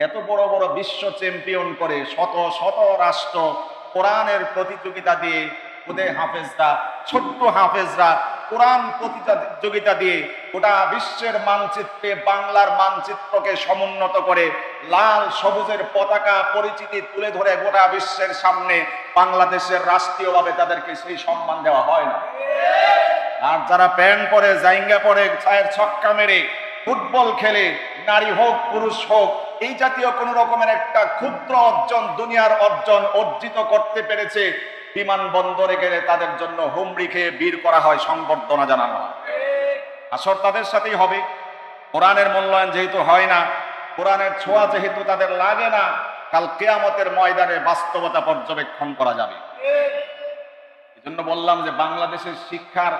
এত বড় বড় বিশ্ব চ্যাম্পিয়ন করে শত শত রাষ্ট্র কোরআনের প্রতিযোগিতা দিয়ে, ওদের হাফেজরা, ছোট্ট হাফেজরা কোরআন প্রতিযোগিতা দিয়ে গোটা বিশ্বের মানচিত্রে, বাংলার মানচিত্রকে সমুন্নত করে লাল, সবুজের পতাকা পরিচিতি তুলে ধরে গোটা বিশ্বের সামনে বাংলাদেশের রাষ্ট্রীয়ভাবে তাদেরকে সেই সম্মান দেওয়া হয় না। আর যারা প্যান্ট পরে, জাইঙ্গা পরে চায়ের ছক্কা মেরে, ফুটবল খেলে, নারী হোক, পুরুষ হোক এই জাতীয় কোন রকমের একটা ক্ষুদ্র অর্জন, দুনিয়ার অর্জন অর্জিত করতে পেরেছে, বিমানবন্দরে গেলে তাদের জন্য হুমড়ি খেয়ে বীর করা হয়, সংবর্ধনা জানানো হয়। আসর তাদের সাথেই হবে। কোরআনের মূল্যায়ন যেহেতু হয় না, কোরআনের ছোঁয়া যেহেতু তাদের লাগে না, কাল কেয়ামতের ময়দানে বাস্তবতা পর্যবেক্ষণ করা যাবে। এই জন্য বললাম যে বাংলাদেশের শিক্ষার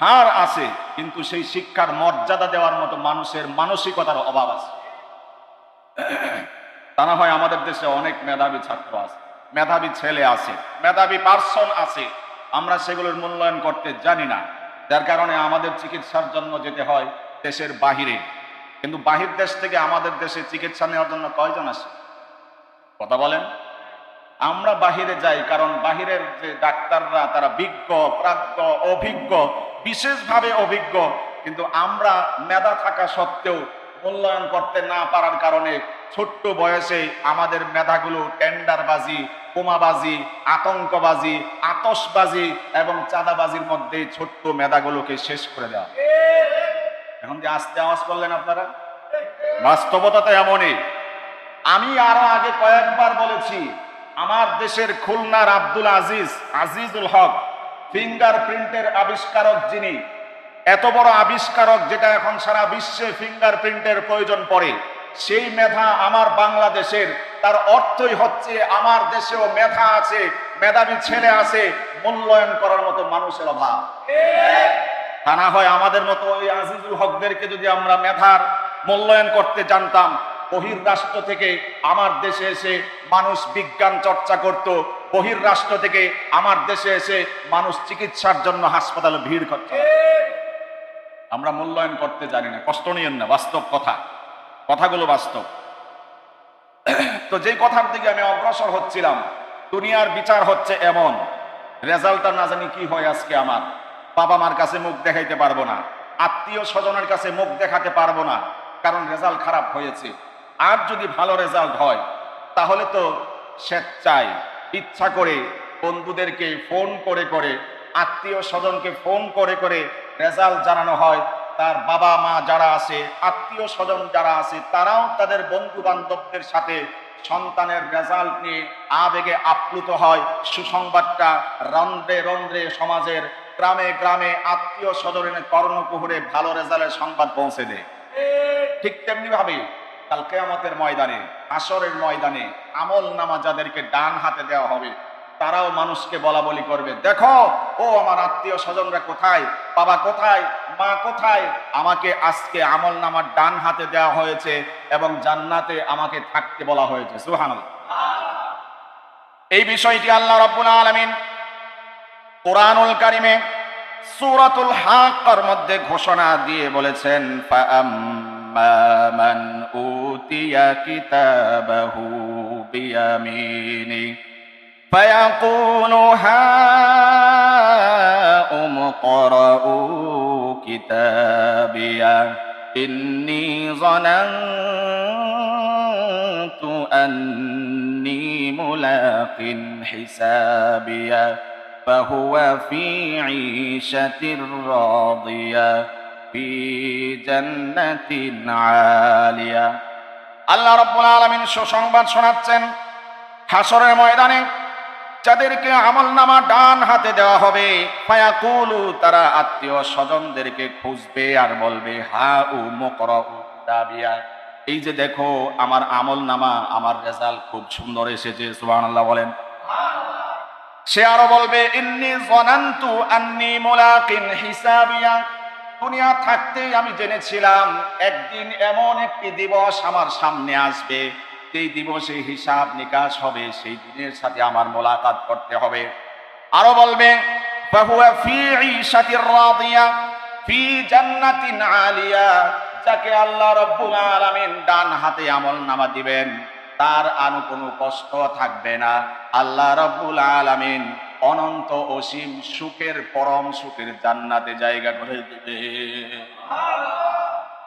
হার আছে, কিন্তু সেই শিক্ষার মর্যাদা দেওয়ার মতো মানুষের মানসিকতার অভাব আছে। তা না হয় আমাদের দেশে অনেক মেধাবী ছাত্র আছে, মেধাবী ছেলে আছে, মেধাবী পার্সন আছে। আমরা সেগুলোর মূল্যায়ন করতে জানি না। যার কারণে আমাদের চিকিৎসার জন্য যেতে হয় দেশের বাহিরে। কিন্তু বাহির দেশ থেকে আমাদের দেশে চিকিৎসা নেওয়ার জন্য কয়জন আসে? কথা বলেন। আমরা বাহিরে যাই কারণ বাহিরের যে ডাক্তাররা, তারা বিজ্ঞ, প্রাজ্ঞ, অভিজ্ঞ, বিশেষভাবে অভিজ্ঞ। কিন্তু আমরা মেধা থাকা সত্ত্বেও মূল্যায়ন করতে না পারার কারণে ছোট্ট বয়সে আমাদের মেধাগুলো টেন্ডারবাজি, বোমাবাজি, আতঙ্কবাজি আতসবাজি এবং চাঁদাবাজির মধ্যে ছোট্ট মেধাগুলোকে শেষ করে দেওয়া। এখন যে আস্তে আওয়াজ করলেন আপনারা? বাস্তবতা তো এমনই। আমি আরও আগে কয়েকবার বলেছি, আমার দেশের খুলনার আব্দুল আজিজ, আজিজুল হক, ফিঙ্গারপ্রিন্টের আবিষ্কারক যিনি এত বড় আবিষ্কারক যেটা এখন সারা বিশ্বে ফিঙ্গারপ্রিন্টের প্রয়োজন পড়ে, সেই মেধা আমার বাংলাদেশের। তার অর্থই হচ্ছে আমার দেশেও মেধা আছে, মেধাবী ছেলে আছে, মূল্যায়ন করার মতো মানুষের অভাব। তা না হয় আমাদের মতো ওই আজিজুল হকদেরকে যদি আমরা মেধার মূল্যায়ন করতে জানতাম বহির রাষ্ট্র থেকে আমার দেশে এসে মানুষ বিজ্ঞান চর্চা করত বহির রাষ্ট্র থেকে আমার দেশে এসে মানুষ চিকিৎসার জন্য হাসপাতালে ভিড় করত। আমরা মূল্যায়ন করতে জানি না, কষ্ট নিয়েন না, বাস্তব কথা। কথাগুলো বাস্তব। তো যেই কথার দিকে আমি অগ্রসর হচ্ছিলাম, দুনিয়ার বিচার হচ্ছে এমন। রেজাল্টটা না জানি কি হয় আজকে আমার। বাবা মার কাছে মুখ দেখাইতে পারব না, আত্মীয় স্বজনের কাছে মুখ দেখাতে পারব না, কারণ রেজাল্ট খারাপ হয়েছে। আর যদি ভালো রেজাল্ট হয়, তাহলে তো স্বেচ্ছায় ইচ্ছা করে বন্ধুদেরকে ফোন করে করে, আত্মীয় স্বজনকে ফোন করে করে রেজাল্ট জানানো হয়, তার বাবা মা যারা আছে, আত্মীয় স্বজন যারা আছে, তারাও তাদের বন্ধু বান্ধবদের সাথে সন্তানের রেজাল্ট নিয়ে আবেগে আপ্লুত হয়। সুসংবাদটা রন্ধ্রে রন্ধ্রে সমাজের গ্রামে গ্রামে আত্মীয় স্বজনের কর্ণকুহুরে ভালো রেজাল্টের সংবাদ পৌঁছে দেয়। ঠিক তেমনি ভাবে কাল কেয়ামতের ময়দানে, আসরের ময়দানে আমল নামা যাদেরকে ডান হাতে দেওয়া হবে তারাও মানুষকে বলা বলি করবে। দেখো, ও আমার আত্মীয় স্বজনরা কোথায়? বাবা কোথায়? মা কোথায়? আমাকে আজকে আমল নামার ডান হাতে দেওয়া হয়েছে এবং জান্নাতে আমাকে থাকতে বলা হয়েছে। সুহান এই বিষয়টি আল্লাহ রব্বুল আলমিন কোরআনুল কারিমে সূরাতুল হাক্কার মধ্যে ঘোষণা দিয়ে বলেছেন উতিয়া বিয়ামিনি فيقول هاؤم اقرءوا كتابيا إني ظننت أني ملاق حسابيا فهو في عيشة راضية في جنة عالية আল্লাহ রব্বুল আলমিন সুসংবাদ শোনাচ্ছেন হাসরের ময়দানে যাদেরকে আমল নামা ডান হাতে দেওয়া হবে তারা আত্মীয় স্বজনদেরকে খুঁজবে আর বলবে হা উ মকর দাবিয়া। এই যে দেখো, আমার আমল নামা আমার রেজাল্ট খুব সুন্দর এসেছে, সুবহানাল্লাহ বলেন। সে আরও বলবে, ইন্নি জনান্তু আন্নি মুলাকিন হিসাবিয়া। দুনিয়া থাকতেই আমি জেনেছিলাম, একদিন এমন একটি দিবস আমার সামনে আসবে। সেই দিবসে হিসাব নিকাশ হবে, সেই দিনের সাথে আমার মোলাকাত করতে হবে। আরও বলবে যাকে আল্লাহ রব্বুল আলামিন ডান হাতে আমল নামা দিবেন, তার আনু কোনো কষ্ট থাকবে না। আল্লাহ রব্বুল আলামিন অনন্ত অসীম সুখের পরম সুখের জান্নাতে জায়গা করে দেবে।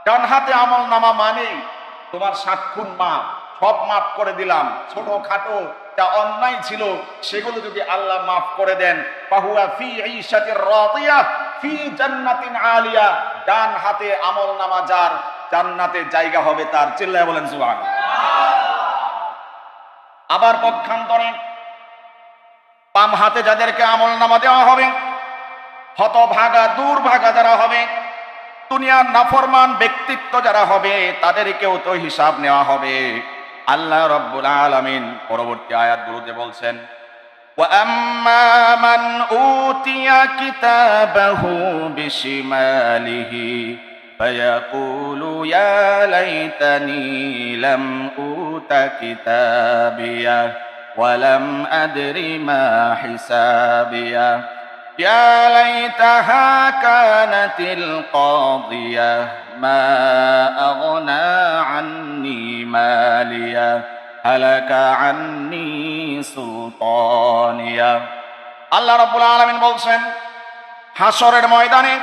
ডান হাতে আমল নামা মানে তোমার সাক্ষুন মাপ। সব মাফ করে দিলাম। ছোট খাটো যা অন্যায় ছিল, সেগুলো যদি আল্লাহ মাফ করে দেন পাহুয়া ফি ঈশাতির রাদিয়া, ফি জান্নাতিন আলিয়া, ডান হাতে আমল নামা যার, জান্নাতে জায়গা হবে তার। চিল্লায় বলেন সুবহান। আবার পক্ষান্তরে বাম হাতে যাদেরকে আমল নামা দেওয়া হবে, হতভাগা, দুর্ভাগা যারা হবে, দুনিয়ার নাফরমান ব্যক্তিত্ব যারা হবে, তাদেরকেও তো হিসাব নেওয়া হবে। আল্লাহ রব্বুল আলামিন পরবর্তী আয়াতগুলোতে বলছেন وأما من أوتي كتابه بشماله فيقول يا ليتني لم أوت كتابيه ولم أدر ما حسابيه يا ليتها كانت القاضية ما أغنى عني مالية هلك عني سلطانية আল্লাহ রাব্বুল আলামিন বলছেন হাসরের ময়দানে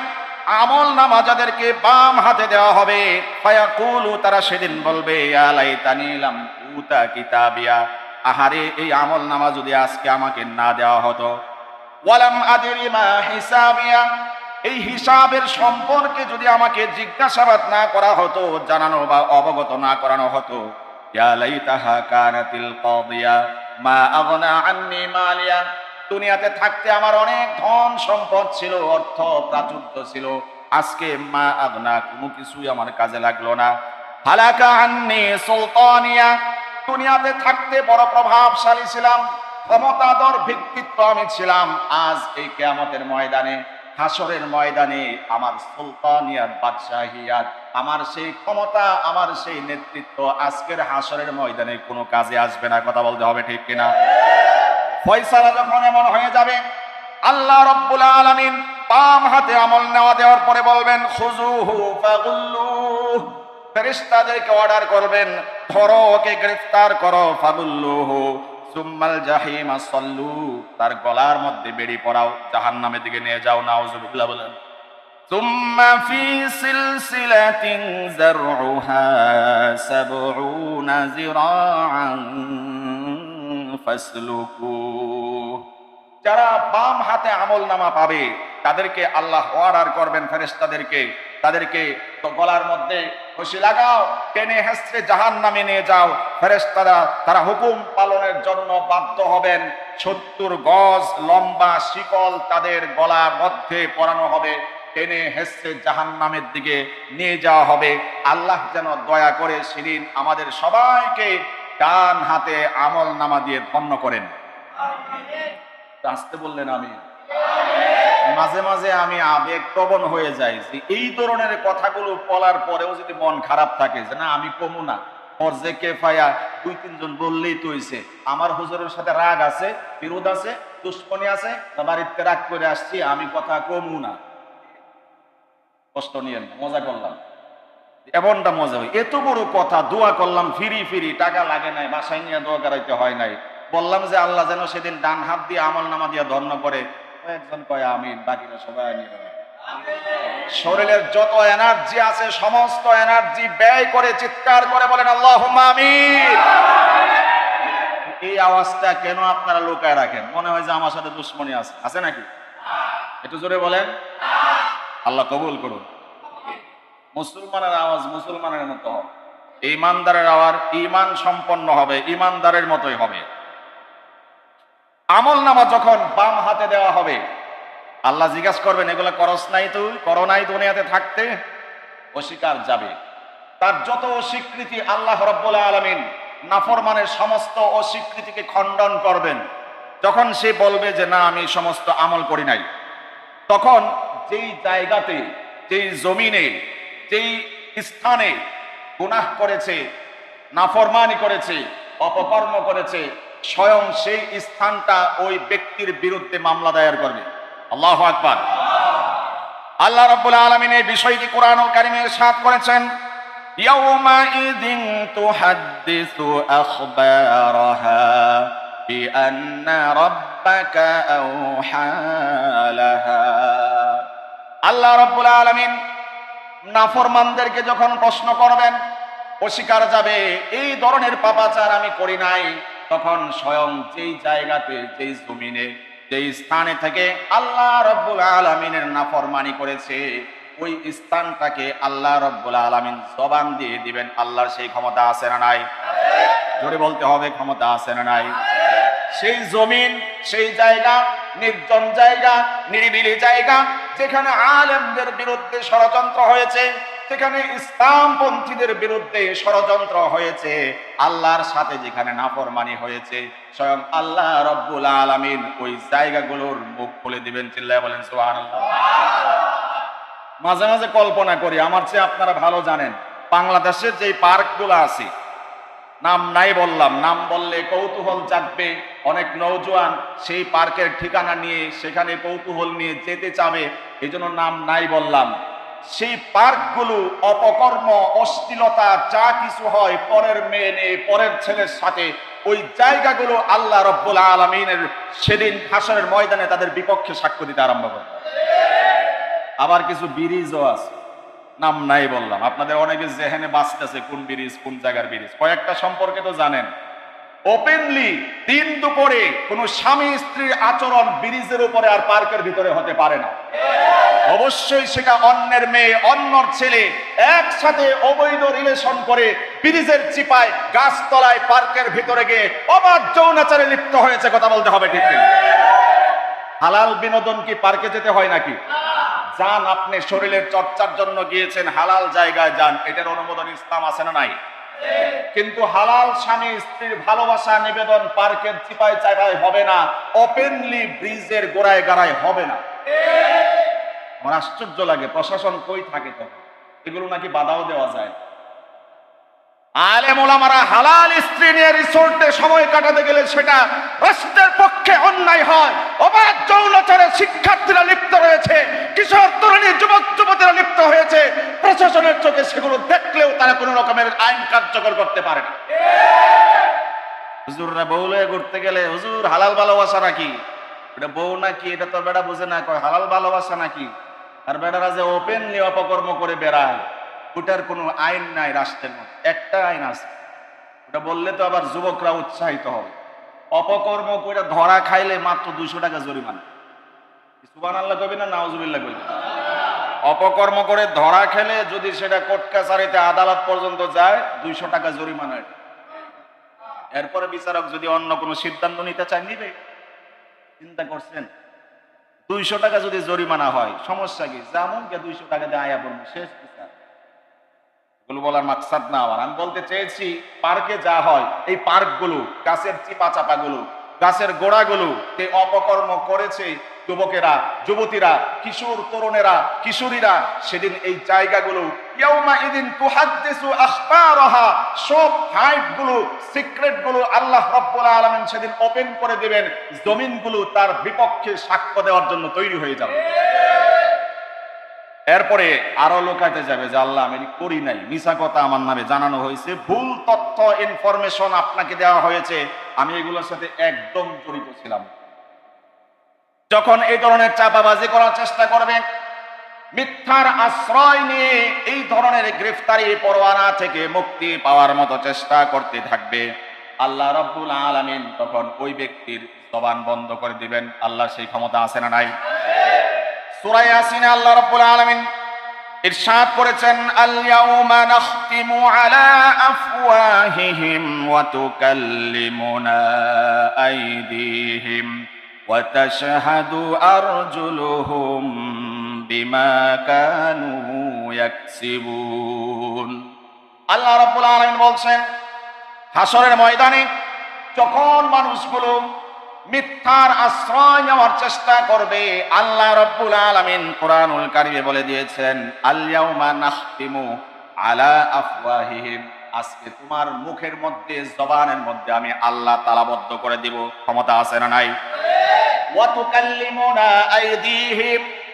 আমল নামা যাদেরকে বাম হাতে দেওয়া হবে ফায়াকুলু তারা সেদিন বলবে ইয়া লাইতানি লাম উতা কিতাবিয়া আহারে এই আমল নামা যদি আজকে আমাকে না দেওয়া হতো ওয়ালাম আদিরি মা হিসাবিয়া এই হিসাবের সম্পর্কে যদি আমাকে জিজ্ঞাসাবাদ না করা হতো, জানানো বা অবগত না করানো হতো দুনিয়াতে থাকতে আমার অনেক ধন সম্পদ ছিল, অর্থ প্রাচুর্য ছিল, আজকে মা আগনা কোনো কিছুই আমার কাজে লাগল না। হালাকা আন্নি সুলতানিয়া, দুনিয়াতে থাকতে বড় প্রভাবশালী ছিলাম, ক্ষমতাধর ভিত্তিত্ব আমি ছিলাম, আজ এই কেয়ামতের ময়দানে হাসরের ময়দানে আমার সুলতানিয়াত বাদশাহিয়াত আমার সেই ক্ষমতা, আমার সেই নেতৃত্ব, আজকের হাসরের ময়দানে কোনো কাজে আসবে না। কথা বলতে হবে ঠিক কিনা? ফয়সালা যখন এমন হয়ে যাবে, আল্লাহ রব্বুল আলামিন বাম হাতে আমল নেওয়া দেওয়ার পরে বলবেন খুজুহু ফাগুল্লুহ। ফেরেশতাদেরকে অর্ডার করবেন, ধরো ওকে গ্রেফতার করো, ফাগুল্লুহু। সুম্মাল জাহিমা, সল্লু। তার গলার মধ্যে বেড়ি পড়াও জাহান নামের দিকে নিয়ে যাও, নাউজুবিল্লাহ বলেন। সুম্মা ফি সিলসিলাতিন যারউহা সাবউনা জিরাআন যারা বাম হাতে আমল নামা পাবে, তাদেরকে আল্লাহ করবেন ফেরেস্তাদেরকে তাদেরকে তো গলার মধ্যে খুশি লাগাও টেনে হেসড়ে জাহান নামে নিয়ে যাও। ফেরেশতারা তারা হুকুম পালনের জন্য বাধ্য হবেন। সত্তর গজ লম্বা শিকল তাদের গলার মধ্যে পরানো হবে টেনে হেসড়ে জাহান নামের দিকে নিয়ে যাওয়া হবে। আল্লাহ যেন দয়া করে সেদিন আমাদের সবাইকে ডান হাতে আমল নামা দিয়ে ধন্য করেন। আসতে বললেন আমি মাঝে মাঝে আমি আবেগ প্রবণ হয়ে যাই যে এই ধরনের কথাগুলো বলার পরেও যদি মন খারাপ থাকে যে না, আমি কমু না। দুই, তিনজন বললেই আমার হুজুরের সাথে রাগ আছে, বিরোধ আছে আছে বাড়িতে রাগ করে আসছি, আমি কথা কমু না। কষ্ট নিয়েন মজা করলাম। এমনটা মজা হয়। এত বড় কথা, দোয়া করলাম, ফিরি ফিরি, টাকা লাগে নাই, বাসায় নিয়ে দোয়া করাইতে হয় নাই। বললাম যে আল্লাহ যেন সেদিন ডান হাত দিয়ে আমল নামা দিয়ে ধন্য করে একজন কয় আমি বাকিরা সবাই নিয়ে শরীরের যত এনার্জি আছে, সমস্ত এনার্জি ব্যয় করে, চিৎকার করে বলেন আল্লাহ আমিন। এই আওয়াজটা কেন আপনারা লুকায় রাখেন? মনে হয় যে আমার সাথে দুশ্মনী আছে। আছে নাকি? একটু জোরে বলেন। আল্লাহ কবুল করুন। মুসলমানের আওয়াজ মুসলমানের মতো হবে। ইমানদারের আওয়াজ ইমান সম্পন্ন হবে ইমানদারের মতোই হবে। আমল নামা যখন বাম হাতে দেওয়া হবে, আল্লাহ জিজ্ঞাসা করবেন, এগুলো করস নাই তুই? করো নাই দুনিয়াতে থাকতে? অস্বীকার যাবে। তার যত অস্বীকৃতি আল্লাহ রব্বুল আলমিন নাফরমানের সমস্ত অস্বীকৃতিকে খণ্ডন করবেন, যখন সে বলবে যে, না, আমি সমস্ত আমল করি নাই। তখন যেই জায়গাতে, যেই জমিনে, যেই স্থানে গুনাহ করেছে, নাফরমানি করেছে, অপকর্ম করেছে স্বয়ং সেই স্থানটা ওই ব্যক্তির বিরুদ্ধে মামলা দায়ের করবে আল্লাহ আকবার আল্লাহ রব্বুল আলমিন এই বিষয়টি কোরআন ও কারিমের সাথ করেছেন يومئذ تحدث أخبارها بأن ربك أوحى لها আল্লাহ রব্বুল আলমিন নাফরমানদেরকে যখন প্রশ্ন করবেন অস্বীকার যাবে এই ধরনের পাপাচার আমি করি নাই তখন স্বয়ং যেই জায়গাতে, যেই জমিনে, যেই স্থানে থেকে আল্লাহ রব্বুল আলমিনের নাফরমানি করেছে, ওই স্থানটাকে আল্লাহ রব্বুল আলমিন জবান দিয়ে দিবেন, আল্লাহর সেই ক্ষমতা আছে না নাই? জোরে বলতে হবে, ক্ষমতা আছে না নাই? সেই জমিন, সেই জায়গা, নির্জন জায়গা, নিরিবিলি জায়গা, যেখানে আলেমদের বিরুদ্ধে ষড়যন্ত্র হয়েছে যেখানে ইসলামপন্থীদের বিরুদ্ধে ষড়যন্ত্র হয়েছে, আল্লাহর সাথে যেখানে নাফরমানি হয়েছে, স্বয়ং আল্লাহ রব্বুল আলামিন ওই জায়গাগুলোর মুখ খুলে দিবেন, চিল্লায় বলেন, সুবহানাল্লাহ। মাঝে মাঝে কল্পনা করি, আমার চেয়ে আপনারা ভালো জানেন, বাংলাদেশের যে পার্কগুলো আছে, নাম নাই বললাম, নাম বললে কৌতূহল জাগবে, অনেক নৌজওয়ান সেই পার্কের ঠিকানা নিয়ে, সেখানে কৌতূহল নিয়ে যেতে চাবে এই জন্য নাম নাই বললাম। সেই পার্কগুলো অপকর্ম, অশ্লীলতা যা কিছু হয়, পরের মেয়ে নিয়ে, পরের ছেলের সাথে, ওই জায়গাগুলো আল্লাহ রব্বুল আলমিনের সেদিন হাসনের ময়দানে তাদের বিপক্ষে সাক্ষ্য দিতে আরম্ভ করবে আবার কিছু ব্রিজও আছে। নাম নাই বললাম। আপনাদের অনেকে জেহেনে বাঁচতেছে কোন ব্রিজ, কোন জায়গার ব্রিজ। কয়েকটা সম্পর্কে তো জানেন। ওপেনলি দিন দুপুরে কোন স্বামী স্ত্রীর আচরণ ব্রিজের উপরে আর পার্কের ভিতরে হতে পারে না। অবশ্যই সেটা অন্যের মেয়ে, অন্যর ছেলে একসাথে অবৈধ রিলেশন করে ব্রিজের চিপায়, গাছতলায়, পার্কের ভিতরে গিয়ে অবাধ যৌনাচারে লিপ্ত হয়েছে কথা বলতে হবে ঠিক? হালাল বিনোদন কি পার্কে যেতে হয় নাকি? যান আপনি, শরীরের চর্চার জন্য গিয়েছেন, হালাল জায়গায় যান, এটার অনুমোদন ইসলাম আছে না নাই? কিন্তু হালাল স্বামী, স্ত্রীর ভালোবাসা, নিবেদন পার্কের চিপায় চাপায় হবে না ওপেনলি ব্রিজের গোড়ায় গাড়ায় হবে না। আমার আশ্চর্য লাগে, প্রশাসন কই থাকে তখন? এগুলো নাকি বাধাও দেওয়া যায়। আলেম ওলামারা হালাল স্ত্রী নিয়ে রিসোর্টে সময় কাটাতে গেলে সেটা পক্ষে অন্যায় হয়। শিক্ষার্থীরা লিপ্ত তরুণী, যুবক লিপ্ত হয়েছে। প্রশাসনের চোখে সেগুলো দেখলেও তারা কোনো রকমের আইন কার্যকর করতে পারে না। হুজুররা বউলে ঘুরতে গেলে, হুজুর, হালাল ভালোবাসা নাকি? এটা বউ নাকি? এটা তো বেটা বুঝে না হালাল ভালোবাসা নাকি? আর বেটারা যে ওপেনলি অপকর্ম করে বেড়ায়, ওটার কোনো আইন নাই রাষ্ট্রের মধ্যে। একটা আইন আছে। ওটা বললে তো আবার যুবকরা উৎসাহিত হবে। অপকর্ম করে ধরা খাইলে মাত্র দুইশো টাকা জরিমানা। সুবান আল্লাহ কবি না নাওজুবিল্লাহ কবি অপকর্ম করে ধরা খেলে যদি সেটা কোর্ট কাছারিতে আদালত পর্যন্ত যায়, দুইশো টাকা জরিমানা এরপরে বিচারক যদি অন্য কোনো সিদ্ধান্ত নিতে চায়, নিবে। চিন্তা করছেন? দুইশো টাকা যদি জরিমানা হয়, সমস্যা কি? যেমন কে দুইশো টাকা দিয়ে, আয়া বলব, শেষ বিচার। এগুলো বলার মাকসাদ না আমার। আমি বলতে চেয়েছি, পার্কে যা হয়, এই পার্কগুলো, গাছের চিপা চাপাগুলো গাছের গোড়াগুলো তে অপকর্ম করেছে যুবকেরা, যুবতীরা, কিশোর তরুণেরা, কিশোরীরা, সেদিন এই জায়গাগুলো এরপরে আরও লোকাতে যাবে যে, আল্লাহ, আমি করি নাই। মিশা কথা আমার নামে জানানো হয়েছে। ভুল তথ্য, ইনফরমেশন আপনাকে দেওয়া হয়েছে। আমি এগুলোর সাথে একদম জড়িত ছিলাম। যখন এই ধরনের চাপাবাজি করার চেষ্টা করবে, মিথ্যার আশ্রয় নিয়ে এই ধরনের গ্রেফতারি পরোয়ানা থেকে মুক্তি পাওয়ার মতো চেষ্টা করতে থাকবে। আল্লাহ রব্বুল আলামিন তখন ওই ব্যক্তির জবান বন্ধ করে দিবেন। আল্লাহ সেই ক্ষমতা আছে না নাই? সূরা ইয়াসিনে আল্লাহ রাব্বুল আলামিন ইরশাদ করেছেন আল ইয়াউমা নাখতিমু আলা আফওয়াহিহিম ওয়া তুকাল্লিমুনা আইদিহিম। তাশহাদু আরজুলুহুম বিমা কানু ইয়াকসিবুন আল্লাহ রাব্বুল আলামিন বলছেন হাসরের ময়দানে যখন মানুষগুলো মিথ্যার আশ্রয় নেওয়ার চেষ্টা করবে, আল্লাহ রব্বুল আলামিন কোরআনুল কারিমে বলে দিয়েছেন আল্লাউমা নাখতিমু আলা আফওয়াহিহিম। আজকে তোমার মুখের মধ্যে, জবানের মধ্যে আমি আল্লাহ তালাবদ্ধ করে দিব। ক্ষমতা আছে না নাই?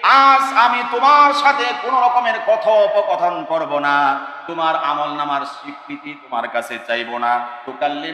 আজ আমি তোমার সাথে কোন রকমের কথোপকথন করব না। তোমার আমল নামার স্বীকৃতি তোমার কাছে চাইব না। তুকাল্লি